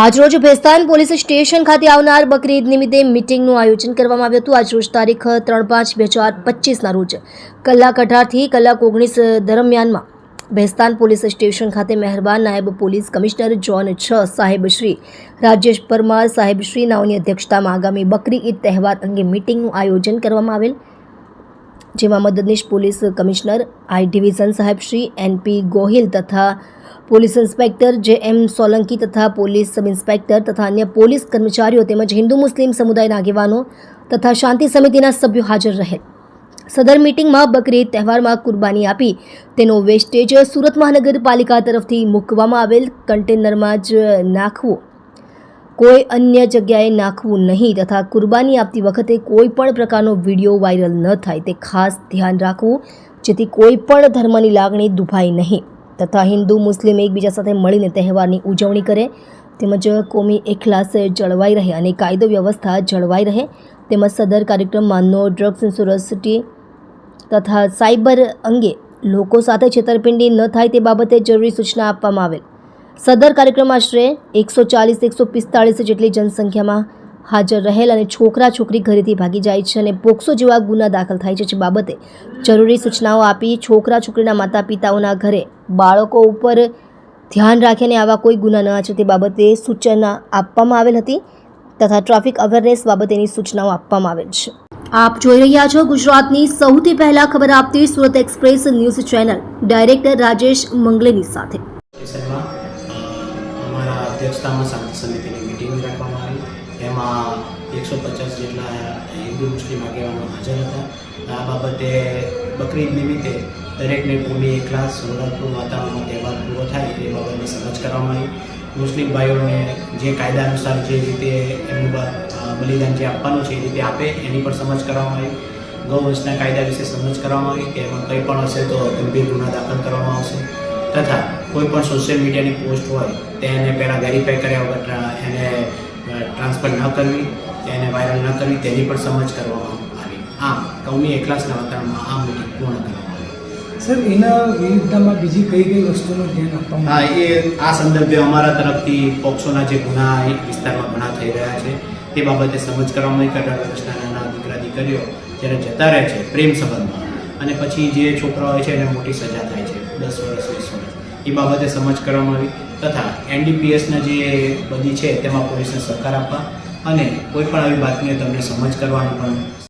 આજરોજ Bhestan police station ખાતે આવનાર બકરી ઈદ નિમિત્તે મિટિંગનું આયોજન કરવામાં આવ્યું હતું. આજરોજ તારીખ ત્રણ પાંચ બે હજાર પચીસના રોજ કલાક અઢારથી કલાક ઓગણીસ દરમિયાનમાં ભેસ્તાન પોલીસ સ્ટેશન ખાતે મહેરબાન નાયબ પોલીસ કમિશનર જોન છ સાહેબશ્રી રાજેશ પરમાર સાહેબશ્રીનાઓની અધ્યક્ષતામાં આગામી બકરી ઈદ તહેવાર અંગે મિટિંગનું આયોજન કરવામાં આવેલ. જેમાં મદદનીશ પોલીસ કમિશનર, આઈ ડિવિઝન સાહેબ શ્રી એનપી ગોહિલ તથા પોલીસ ઇન્સ્પેક્ટર જે એમ સોલંકી તથા પોલીસ સબ ઇન્સ્પેક્ટર તથા અન્ય પોલીસ કર્મચારીઓ તેમજ હિન્દુ મુસ્લિમ સમુદાયના આગેવાનો તથા શાંતિ સમિતિના સભ્યો હાજર રહેલ. સદર મિટિંગમાં બકરી તહેવારમાં કુરબાની આપી તેનો વેસ્ટેજ સુરત મહાનગરપાલિકા તરફથી મૂકવામાં આવેલ કન્ટેનરમાં જ નાખવો. કોઈ અન્ય જગ્યાએ નાખવું નહીં તથા કુરબાની આપતી વખતે કોઈ પણ પ્રકારનો વીડિયો વાયરલ ન થાય તે ખાસ ધ્યાન રાખવું, જેથી કોઈ પણ ધર્મની લાગણી દુભાય નહીં. તથા હિન્દુ, મુસ્લિમ એકબીજા સાથે મળીને તહેવારની ઉજવણી કરે, તેમજ કોમી એકલાસ જળવાઈ રહે અને કાયદો વ્યવસ્થા જળવાઈ રહે, તેમજ સદર કાર્યક્રમમાં નો ડ્રગ્સ ઇન્સ્યોરન્સિટી તથા સાયબર અંગે લોકો સાથે છેતરપિંડી ન થાય તે બાબતે જરૂરી સૂચના આપવામાં આવેલ. સદર કાર્યક્રમ આશરે એકસો ચાલીસ, એકસો પિસ્તાળીસ જેટલી જનસંખ્યામાં હાજર રહેલ અને છોકરા, છોકરી ઘરેથી ભાગી જાય છે અને પોક્સો જેવા ગુના દાખલ થાય છે, જે બાબતે જરૂરી સૂચનાઓ આપી છોકરા, છોકરીના માતા પિતાઓના ઘરે બાળકો ઉપર ધ્યાન રાખીને આવા કોઈ ગુના ન આચરે તે બાબતે સૂચના આપવામાં આવેલ હતી તથા ટ્રાફિક અવેરનેસ બાબતેની સૂચનાઓ આપવામાં આવેલ છે. આપ જોઈ રહ્યા છો ગુજરાતની સૌથી પહેલા ખબર આપતી Surat express news channel, director Rajesh મંગલેની સાથે. અ, અધ્યક્ષતામાં શાંતિ સમિતિની મિટિંગ રાખવામાં આવી. એમાં એકસો પચાસ જેટલા હિન્દુ મુસ્લિમ આગેવાનો હાજર હતા. આ બાબતે બકરીદ નિમિત્તે દરેકને ભૂમિ ક્લાસ સોલાપુર વાતાવરણમાં તહેવાર પૂરો થાય એ બાબતની સમજ કરવામાં આવી. મુસ્લિમ ભાઈઓને જે કાયદા અનુસાર જે રીતે એમનું બલિદાન જે આપવાનું છે એ રીતે આપે એની પણ સમજ કરવામાં આવી. ગૌવંશના કાયદા વિશે સમજ કરવામાં આવી કે એમાં કંઈ પણ હશે તો ગંભીર ગુના દાખલ કરવામાં આવશે. તથા કોઈ પણ સોશિયલ મીડિયાની પોસ્ટ હોય તેને પહેલાં વેરીફાઈ કર્યા વગર એને ટ્રાન્સફર ન કરવી તેને વાયરલ ન કરવી તેની પણ સમજ કરવામાં આવી. આમ કૌમી એકલાસના વાતાવરણમાં આ મિટિંગ પૂર્ણ કરવામાં સર એના વિરુદ્ધમાં બીજી કઈ કઈ વસ્તુનું ધ્યાન આપવામાં હા એ આ સંદર્ભે અમારા તરફથી પોક્સોના જે ગુના એ વિસ્તારમાં ઘણા થઈ રહ્યા છે તે બાબતે સમજ કરવામાં આવી. કે અઢાર વર્ષના નાના દીકરા દીકરીઓ જ્યારે જતા રહે છે પ્રેમ સંબંધમાં. અને પછી જે છોકરા હોય છે એને મોટી સજા થાય છે. દસ વર્ષ, વીસ વર્ષ. એ બાબતે સમજ કરવામાં આવી. તથા એનડીપીએસના જે બધી છે, તેમાં પોલીસને સહકાર આપવા અને કોઈ પણ આવી બાતમીઓ તમને સમજ કરવાની પણ